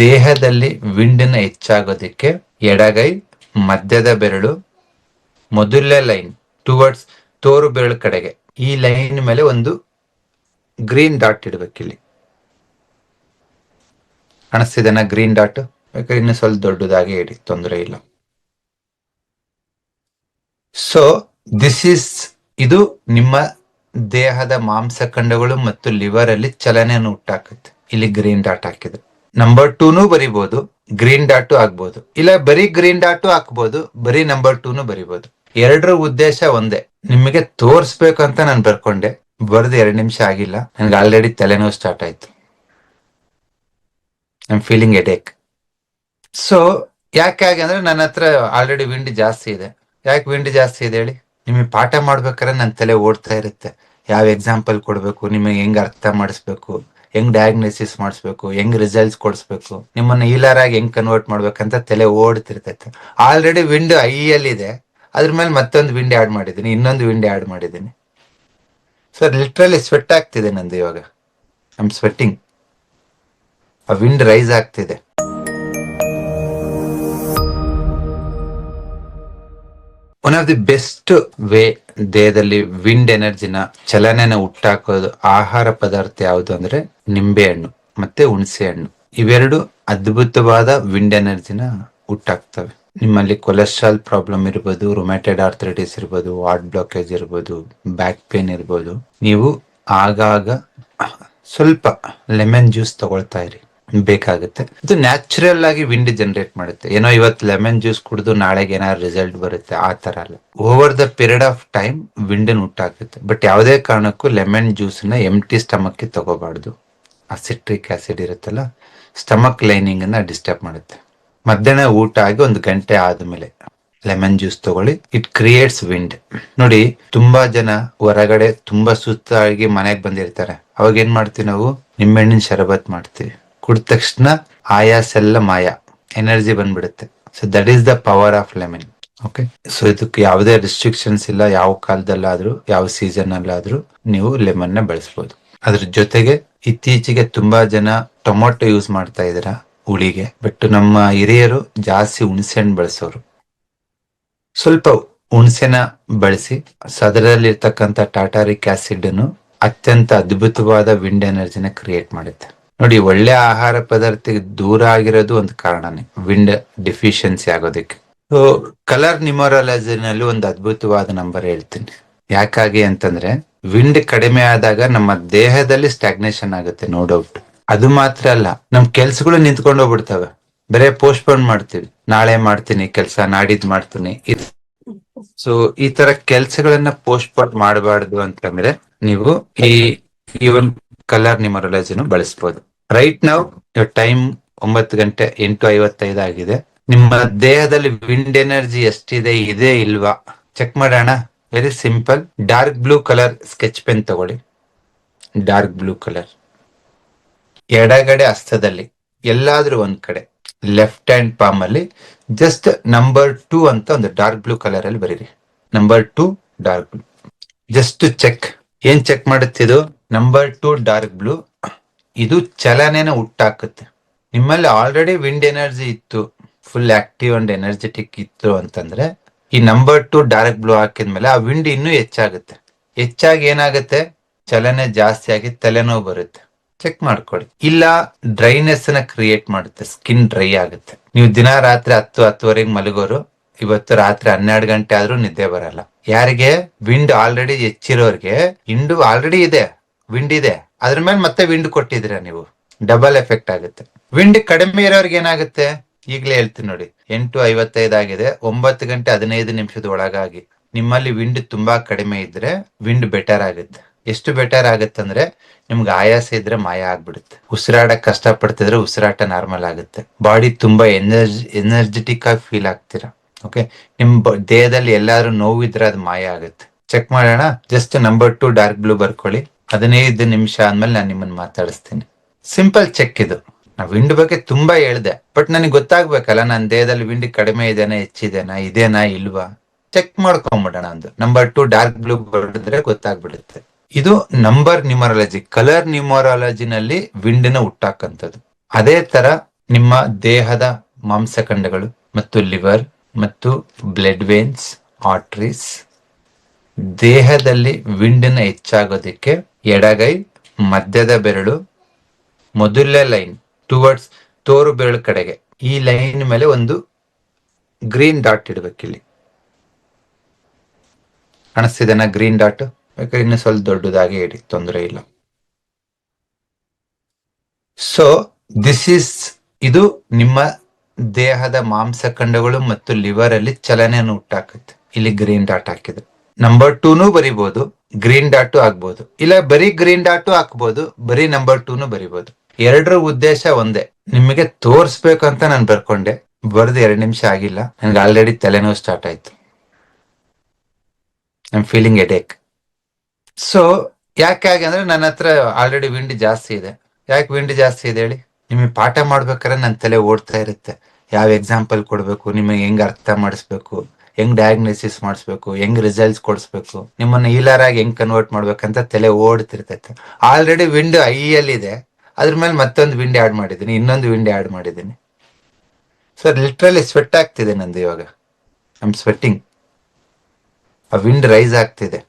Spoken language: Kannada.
ದೇಹದಲ್ಲಿ ವಿಂಡಿನ ಹೆಚ್ಚಾಗೋದಕ್ಕೆ ಎಡಗೈ, ಮಧ್ಯದ ಬೆರಳು ಮೊದಲನೇ ಲೈನ್ ಟುವರ್ಡ್ಸ್ ತೋರು ಬೆರಳು ಕಡೆಗೆ. ಈ ಲೈನ್ ಮೇಲೆ ಒಂದು ಗ್ರೀನ್ ಡಾಟ್ ಇಡ್ಬೇಕಿಲ್ಲಿ ಕಾಣಿಸ್ತಿದೆನಾ ಗ್ರೀನ್ ಡಾಟ್? ಬೇಕಾದ್ರೆ ಇನ್ನು ಸ್ವಲ್ಪ ದೊಡ್ಡದಾಗಿ ಇಡಿ, ತೊಂದರೆ ಇಲ್ಲ. ಸೊ ದಿಸ್ ಇಸ್ ಇದು ನಿಮ್ಮ ದೇಹದ ಮಾಂಸಖಂಡಗಳು ಮತ್ತು ಲಿವರ್ ಅಲ್ಲಿ ಚಲನೆಯನ್ನು ಹುಟ್ಟಾಕತ್ತೆ. ಇಲ್ಲಿ ಗ್ರೀನ್ ಡಾಟ್ ಹಾಕಿದ್ರೆ. ನಂಬರ್ ಟೂನು ಬರಿಬಹುದು ಗ್ರೀನ್ ಡಾಟು ಆಗ್ಬಹುದು ಇಲ್ಲ ಬರೀ ಗ್ರೀನ್ ಡಾಟು ಹಾಕ್ಬಹುದು ಬರೀ ನಂಬರ್ ಟೂನು ಬರಿಬಹುದು ಎರಡರ ಉದ್ದೇಶ ಒಂದೇ ನಿಮಗೆ ತೋರ್ಸ್ಬೇಕಂತ ಅಂತ ನಾನು ಬರ್ಕೊಂಡೆ ಬರ್ದು ಎರಡು ನಿಮಿಷ ಆಗಿಲ್ಲ ನನ್ಗೆ ಆಲ್ರೆಡಿ ತಲೆನೋವು ಸ್ಟಾರ್ಟ್ ಆಯ್ತು ಐ ಫೀಲಿಂಗ್ ಎಡೇಕ್ ಸೊ ಯಾಕೆ ಹಾಗೆ ಅಂದ್ರೆ ನನ್ನ ಹತ್ರ ಆಲ್ರೆಡಿ ವಿಂಡ್ ಜಾಸ್ತಿ ಇದೆ ಯಾಕೆ ವಿಂಡ್ ಜಾಸ್ತಿ ಇದೆ ಹೇಳಿ ನಿಮಗೆ ಪಾಠ ಮಾಡ್ಬೇಕಾದ್ರೆ ನನ್ನ ತಲೆ ಓಡ್ತಾ ಇರುತ್ತೆ ಯಾವ ಎಕ್ಸಾಂಪಲ್ ಕೊಡ್ಬೇಕು ನಿಮಗೆ ಹೆಂಗ್ ಅರ್ಥ ಮಾಡಿಸ್ಬೇಕು ಹೆಂಗ್ ಡಯಾಗ್ನೋಸಿಸ್ ಮಾಡಿಸ್ಬೇಕು, ಹೆಂಗ್ ರಿಸಲ್ಟ್ಸ್ ಕೊಡಿಸ್ಬೇಕು, ನಿಮ್ಮನ್ನ ಹೀಲರ್ ಆಗಿ ಹೆಂಗ್ ಕನ್ವರ್ಟ್ ಮಾಡ್ಬೇಕಂತ ತಲೆ ಓಡ್ತಿರ್ತೈತೆ. ಆಲ್ರೆಡಿ ವಿಂಡ್ ಐಯಲ್ಲಿ ಇದೆ ಅದ್ರ ಮೇಲೆ ಮತ್ತೊಂದು ವಿಂಡ್ ಆಡ್ ಮಾಡಿದ್ದೀನಿ, ಇನ್ನೊಂದು ವಿಂಡ್ ಆಡ್ ಮಾಡಿದ್ದೀನಿ. ಸರ್ ಲಿಟ್ರಲಿ ಸ್ವೆಟ್ ಆಗ್ತಿದೆ ನಂದು ಇವಾಗ. ಐ ಆಮ್ ಸ್ವೆಟ್ಟಿಂಗ್ ಆ ವಿಂಡ್ ರೈಸ್ ಆಗ್ತಿದೆ. One of the best way ದೇಹದಲ್ಲಿ ವಿಂಡ್ ಎನರ್ಜಿನ ಚಲನೆನ ಹುಟ್ಟಾಕೋದು ಆಹಾರ ಪದಾರ್ಥ ಯಾವುದು ಅಂದ್ರೆ ನಿಂಬೆ ಹಣ್ಣು ಮತ್ತೆ ಹುಣಸೆ ಹಣ್ಣು. ಇವೆರಡು ಅದ್ಭುತವಾದ ವಿಂಡ್ ಎನರ್ಜಿನ ಹುಟ್ಟಾಕ್ತವೆ ನಿಮ್ಮಲ್ಲಿ ಕೊಲೆಸ್ಟ್ರಾಲ್ ಪ್ರಾಬ್ಲಮ್ ಇರ್ಬೋದು ರೊಮ್ಯಾಟೆಡ್ ಆರ್ಥರೈಟಿಸ್ ಇರ್ಬೋದು ಹಾರ್ಟ್ ಬ್ಲಾಕೇಜ್ ಇರ್ಬೋದು ಬ್ಯಾಕ್ ಪೇನ್ ಇರ್ಬೋದು. ನೀವು ಆಗಾಗ ಸ್ವಲ್ಪ ಲೆಮನ್ ಜ್ಯೂಸ್ ತಗೊಳ್ತಾ ಇರಿ. ಬೇಕಾಗುತ್ತೆ. ಇದು ನ್ಯಾಚುರಲ್ ಆಗಿ ವಿಂಡ್ ಜನರೇಟ್ ಮಾಡುತ್ತೆ. ಏನೋ ಇವತ್ತು ಲೆಮನ್ ಜ್ಯೂಸ್ ಕುಡಿದು ನಾಳೆಗೆ ಏನಾದ್ರು ರಿಸಲ್ಟ್ ಬರುತ್ತೆ, ಆ ತರ ಅಲ್ಲ. Over the period of time wind ಹುಟ್ಟಾಗುತ್ತೆ but ಯಾವುದೇ ಕಾರಣಕ್ಕೂ ಲೆಮನ್ ಜ್ಯೂಸ್ನ ಎಂಟಿ ಸ್ಟಮಕ್ ತಗೋಬಾರ್ದು. ಆ ಸಿಟ್ರಿಕ್ ಆಸಿಡ್ ಇರುತ್ತಲ್ಲ ಸ್ಟಮಕ್ ಲೈನಿಂಗ್ ಅನ್ನ ಡಿಸ್ಟರ್ಬ್ ಮಾಡುತ್ತೆ. ಮಧ್ಯಾಹ್ನ ಊಟ ಆಗಿ ಒಂದು ಗಂಟೆ ಆದ್ಮೇಲೆ ಲೆಮನ್ ಜ್ಯೂಸ್ ತಗೊಳ್ಳಿ. ಇಟ್ ಕ್ರಿಯೇಟ್ಸ್ ವಿಂಡ್ ನೋಡಿ, ತುಂಬಾ ಜನ ಹೊರಗಡೆ ತುಂಬಾ ಸುಸ್ತಾಗಿ ಮನೆಗೆ ಬಂದಿರ್ತಾರೆ. ಅವಾಗ ಏನ್ ಮಾಡ್ತೀವಿ ನಾವು? ನಿಂಬೆಹಣ್ಣಿನ ಶರಬತ್ ಮಾಡ್ತೀವಿ. ಕುಡಿದ ತಕ್ಷಣ ಆಯಾಸ ಎಲ್ಲ ಮಾಯ ಎನರ್ಜಿ ಬಂದ್ಬಿಡುತ್ತೆ. So that is the power of lemon okay so ಇದಕ್ಕೆ ಯಾವುದೇ ರೆಸ್ಟ್ರಿಕ್ಷನ್ಸ್ ಇಲ್ಲ, ಯಾವ ಕಾಲದಲ್ಲಾದ್ರೂ, ಯಾವ ಸೀಸನ್ ಅಲ್ಲಾದ್ರೂ ನೀವು ಲೆಮನ್ನ ಬೆಳೆಸಬಹುದು ಅದ್ರ ಜೊತೆಗೆ ಇತ್ತೀಚೆಗೆ ತುಂಬಾ ಜನ ಟೊಮೊಟೊ ಯೂಸ್ ಮಾಡ್ತಾ ಇದ್ದೀರಾ ಹುಳಿಗೆ ಬಟ್ ನಮ್ಮ ಹಿರಿಯರು ಜಾಸ್ತಿ ಹುಣಸೆ ಹಣ್ಣು ಬಳಸೋರು. ಸ್ವಲ್ಪ ಹುಣಸೆನ ಬಳಸಿ ಅದರಲ್ಲಿರ್ತಕ್ಕಂಥ ಟಾಟಾರಿಕ್ ಆಸಿಡ್ ಅನ್ನು ಅತ್ಯಂತ ಅದ್ಭುತವಾದ ವಿಂಡ್ ಎನರ್ಜಿನ ಕ್ರಿಯೇಟ್ ಮಾಡುತ್ತೆ. ನೋಡಿ, ಒಳ್ಳೆ ಆಹಾರ ಪದಾರ್ಥಕ್ಕೆ ದೂರ ಆಗಿರೋದು ಒಂದು ಕಾರಣನೇ ವಿಂಡ್ ಡಿಫಿಷಿಯನ್ಸಿ ಆಗೋದಕ್ಕೆ. ಸೊ ಕಲರ್ ನ್ಯೂಮರಾಲಜಿನಲ್ಲಿ ಒಂದು ಅದ್ಭುತವಾದ ನಂಬರ್ ಹೇಳ್ತೀನಿ. ಯಾಕಾಗಿ ಅಂತಂದ್ರೆ ವಿಂಡ್ ಕಡಿಮೆ ಆದಾಗ ನಮ್ಮ ದೇಹದಲ್ಲಿ ಸ್ಟಾಗ್ನೇಷನ್ ಆಗುತ್ತೆ ನೋ ಡೌಟ್ ಅದು ಮಾತ್ರ ಅಲ್ಲ, ನಮ್ ಕೆಲ್ಸಗಳು ನಿಂತ್ಕೊಂಡು ಹೋಗ್ಬಿಡ್ತವೆ. ಬರೇ ಪೋಸ್ಟ್ಪೋನ್ ಮಾಡ್ತೀವಿ. ನಾಳೆ ಮಾಡ್ತೀನಿ, ಕೆಲಸ ನಾಡಿದ್ ಮಾಡ್ತೀನಿ ಸೊ ಈ ತರ ಕೆಲ್ಸಗಳನ್ನ ಪೋಸ್ಟ್ಪೋನ್ ಮಾಡಬಾರ್ದು ಅಂತಂದ್ರೆ, ನೀವು ಈ ಈ ಒಂದು ಕಲರ್ ನ್ಯೂಮರಾಲಜಿನ ಬಳಸಬಹುದು ರೈಟ್ ನಾವು ಟೈಮ್ ಒಂಬತ್ತು ಗಂಟೆ ಎಂಟು ಐವತ್ತೈದು ಆಗಿದೆ. ನಿಮ್ಮ ದೇಹದಲ್ಲಿ ವಿಂಡ್ ಎನರ್ಜಿ ಎಷ್ಟಿದೆ, ಇದೆ ಇಲ್ವಾ? ಚೆಕ್ ಮಾಡೋಣ. Very simple dark blue colour sketch pen ತಗೊಳ್ಳಿ. ಡಾರ್ಕ್ ಬ್ಲೂ ಕಲರ್ ಎಡಗಡೆ ಹಸ್ತದಲ್ಲಿ, ಎಲ್ಲಾದ್ರೂ ಒಂದ್ ಕಡೆ ಲೆಫ್ಟ್ ಹ್ಯಾಂಡ್ ಪಾಮ್ ಅಲ್ಲಿ ಜಸ್ಟ್ ನಂಬರ್ ಟೂ ಅಂತ ಒಂದು ಡಾರ್ಕ್ ಬ್ಲೂ ಕಲರ್ ಅಲ್ಲಿ ಬರೀರಿ. Number two dark blue just check ಏನ್ ಚೆಕ್ ಮಾಡುತ್ತಿದು ನಂಬರ್ ಟು ಡಾರ್ಕ್ ಬ್ಲೂ ಇದು ಚಲನೆನ ಹುಟ್ಟಾಕುತ್ತೆ. ನಿಮ್ಮಲ್ಲಿ ಆಲ್ರೆಡಿ ವಿಂಡ್ ಎನರ್ಜಿ ಇತ್ತು. ಫುಲ್ ಆಕ್ಟಿವ್ ಅಂಡ್ ಎನರ್ಜೆಟಿಕ್ ಇತ್ತು ಅಂತಂದ್ರೆ, ಈ ನಂಬರ್ ಟು ಡಾರ್ಕ್ ಬ್ಲೂ ಹಾಕಿದ್ಮೇಲೆ ಆ ವಿಂಡ್ ಇನ್ನೂ ಹೆಚ್ಚಾಗುತ್ತೆ. ಹೆಚ್ಚಾಗಿ ಏನಾಗುತ್ತೆ? ಚಲನೆ ಜಾಸ್ತಿ ಆಗಿ ತಲೆನೋವು ಬರುತ್ತೆ. ಚೆಕ್ ಮಾಡ್ಕೊಳ್ಳಿ. ಇಲ್ಲ ಡ್ರೈನೆಸ್ನ ಕ್ರಿಯೇಟ್ ಮಾಡುತ್ತೆ. ಸ್ಕಿನ್ ಡ್ರೈ ಆಗುತ್ತೆ. ನೀವು ದಿನ ರಾತ್ರಿ ಹತ್ತು, ಹತ್ತುವರೆಗೆ ಮಲಗೋರು, ಇವತ್ತು ರಾತ್ರಿ ಹನ್ನೆರಡು ಗಂಟೆ ಆದ್ರೂ ನಿದ್ದೆ ಬರಲ್ಲ. ಯಾರಿಗೆ? ವಿಂಡ್ ಆಲ್ರೆಡಿ ಹೆಚ್ಚಿರೋರ್ಗೆ. ಇಂಡು ಆಲ್ರೆಡಿ ಇದೆ. ವಿಂಡ್ ಇದೆ ಅದ್ರ ಮೇಲೆ ಮತ್ತೆ ವಿಂಡ್ ಕೊಟ್ಟಿದ್ದೀರಾ ನೀವು? ಡಬಲ್ ಎಫೆಕ್ಟ್ ಆಗುತ್ತೆ. ವಿಂಡ್ ಕಡಿಮೆ ಇರೋರ್ಗೆ ಏನಾಗುತ್ತೆ? ಈಗಲೇ ಹೇಳ್ತೀನಿ ನೋಡಿ. ಎಂಟು ಐವತ್ತೈದು ಆಗಿದೆ. ಒಂಬತ್ತು ಗಂಟೆ ಹದಿನೈದು ನಿಮಿಷದ ಒಳಗಾಗಿ ನಿಮ್ಮಲ್ಲಿ ವಿಂಡ್ ತುಂಬಾ ಕಡಿಮೆ ಇದ್ರೆ ವಿಂಡ್ ಬೆಟರ್ ಆಗುತ್ತೆ. ಎಷ್ಟು ಬೆಟರ್ ಆಗುತ್ತಂದ್ರೆ ನಿಮ್ಗೆ ಆಯಾಸ ಇದ್ರೆ ಮಾಯ ಆಗ್ಬಿಡುತ್ತೆ. ಉಸಿರಾಡಕ್ ಕಷ್ಟ ಪಡ್ತಿದ್ರೆ ಉಸಿರಾಟ ನಾರ್ಮಲ್ ಆಗುತ್ತೆ. ಬಾಡಿ ತುಂಬಾ ಎನರ್ಜಿ ಎನರ್ಜೆಟಿಕ್ ಆಗಿ ಫೀಲ್ ಆಗ್ತೀರಾ? ಓಕೆ ನಿಮ್ ದೇಹದಲ್ಲಿ ಎಲ್ಲಾದ್ರೂ ನೋವಿದ್ರೆ ಅದು ಮಾಯ ಆಗುತ್ತೆ. ಚೆಕ್ ಮಾಡೋಣ. Just number two dark blue ಬರ್ಕೊಳ್ಳಿ. ಹದಿನೈದು ನಿಮಿಷ ಆದ್ಮೇಲೆ ನಾನು ನಿಮ್ಮನ್ನ ಮಾತಾಡಿಸ್ತೀನಿ. ಸಿಂಪಲ್ ಚೆಕ್ ಇದು. ನಾ ವಿಂಡ್ ಬಗ್ಗೆ ತುಂಬಾ ಹೇಳ್ದೆ ಬಟ್ ನನಗೆ ಗೊತ್ತಾಗ್ಬೇಕಲ್ಲ ನನ್ನ ದೇಹದಲ್ಲಿ ವಿಂಡ್ ಕಡಿಮೆ ಇದೇನಾ, ಹೆಚ್ಚಿದೆನಾ, ಇದೇನಾ, ಇಲ್ವಾ? ಚೆಕ್ ಮಾಡ್ಕೊಂಬಿಡೋಣ ಒಂದು ನಂಬರ್ ಟು ಡಾರ್ಕ್ ಬ್ಲೂ ಬರೆದ್ರೆ ಗೊತ್ತಾಗ್ಬಿಡುತ್ತೆ. ಇದು ನಂಬರ್ ನ್ಯೂಮರಾಲಜಿ ಕಲರ್ ನ್ಯೂಮರಾಲಜಿನಲ್ಲಿ ವಿಂಡ್ನ ಹುಟ್ಟಾಕಂತದ್ದು ಅದೇ ತರ ನಿಮ್ಮ ದೇಹದ ಮಾಂಸಖಂಡಗಳು ಮತ್ತು ಲಿವರ್ ಮತ್ತು ಬ್ಲಡ್ ವೇನ್ಸ್ ಆರ್ಟ್ರೀಸ್ ದೇಹದಲ್ಲಿ ವಿಂಡಿನ ಹೆಚ್ಚಾಗೋದಕ್ಕೆ ಎಡಗೈ, ಮಧ್ಯದ ಬೆರಳು ಮೊದಲನೇ ಲೈನ್ ಟುವರ್ಡ್ಸ್ ತೋರು ಬೆರಳು ಕಡೆಗೆ. ಈ ಲೈನ್ ಮೇಲೆ ಒಂದು ಗ್ರೀನ್ ಡಾಟ್ ಇಡ್ಬೇಕಿಲ್ಲಿ ಕಾಣಿಸ್ತಿದೆನಾ ಗ್ರೀನ್ ಡಾಟ್ ಬೇಕಾದ್ರೆ ಇನ್ನು ಸ್ವಲ್ಪ ದೊಡ್ಡದಾಗಿ ಇಡಿ, ತೊಂದರೆ ಇಲ್ಲ. ಸೊ ದಿಸ್ ಇಸ್ ಇದು ನಿಮ್ಮ ದೇಹದ ಮಾಂಸಖಂಡಗಳು ಮತ್ತು ಲಿವರ್ ಅಲ್ಲಿ ಚಲನೆಯನ್ನು ಹುಟ್ಟಾಕತ್ತೆ. ಇಲ್ಲಿ ಗ್ರೀನ್ ಡಾಟ್ ಹಾಕಿದೆ. ನಂಬರ್ ಟೂನು ಬರಿಬಹುದು ಗ್ರೀನ್ ಡಾಟು ಆಗ್ಬೋದು. ಇಲ್ಲ, ಬರೀ ಗ್ರೀನ್ ಡಾಟು ಹಾಕ್ಬೋದು, ಬರೀ ನಂಬರ್ ಟೂನು ಬರಿಬಹುದು ಎರಡರ ಉದ್ದೇಶ ಒಂದೇ. ನಿಮಗೆ ತೋರಿಸ್ಬೇಕು ಅಂತ ನಾನು ಬರ್ಕೊಂಡೆ. ಬರ್ದು ಎರಡು ನಿಮಿಷ ಆಗಿಲ್ಲ. ನನ್ಗೆ ಆಲ್ರೆಡಿ ತಲೆನೋವು ಸ್ಟಾರ್ಟ್ ಆಯ್ತು. I am feeling headache so ಯಾಕೆ ಹಾಗೆ ಅಂದ್ರೆ ನನ್ನ ಹತ್ರ ಆಲ್ರೆಡಿ ವಿಂಡ್ ಜಾಸ್ತಿ ಇದೆ. ಯಾಕೆ ವಿಂಡ್ ಜಾಸ್ತಿ ಇದೆ ಹೇಳಿ? ನಿಮಗೆ ಪಾಠ ಮಾಡ್ಬೇಕಾದ್ರೆ ನನ್ನ ತಲೆ ಓಡ್ತಾ ಇರುತ್ತೆ. ಯಾವ ಎಕ್ಸಾಂಪಲ್ ಕೊಡ್ಬೇಕು, ನಿಮಗೆ ಹೆಂಗ್ ಅರ್ಥ ಮಾಡಿಸ್ಬೇಕು? ಹೆಂಗ್ ಡಯಾಗ್ನೋಸಿಸ್ ಮಾಡಿಸ್ಬೇಕು, ಹೆಂಗ್ ರಿಸಲ್ಟ್ಸ್ ಕೊಡಿಸ್ಬೇಕು, ನಿಮ್ಮನ್ನ ಹೀಲರ್ ಆಗಿ ಹೆಂಗ್ ಕನ್ವರ್ಟ್ ಮಾಡ್ಬೇಕಂತ ತಲೆ ಓಡ್ತಿರ್ತೈತೆ. ಆಲ್ರೆಡಿ ವಿಂಡ್ ಐಯಲ್ಲಿದೆ ಅದ್ರ ಮೇಲೆ ಮತ್ತೊಂದು ವಿಂಡ್ ಆಡ್ ಮಾಡಿದ್ದೀನಿ, ಇನ್ನೊಂದು ವಿಂಡ್ ಆಡ್ ಮಾಡಿದ್ದೀನಿ. ಸರ್ ಲಿಟ್ರಲಿ ಸ್ವೆಟ್ ಆಗ್ತಿದೆ ನಂದು ಇವಾಗ. ಐ ಆಮ್ ಸ್ವೆಟ್ಟಿಂಗ್ ಆ ವಿಂಡ್ ರೈಸ್ ಆಗ್ತಿದೆ.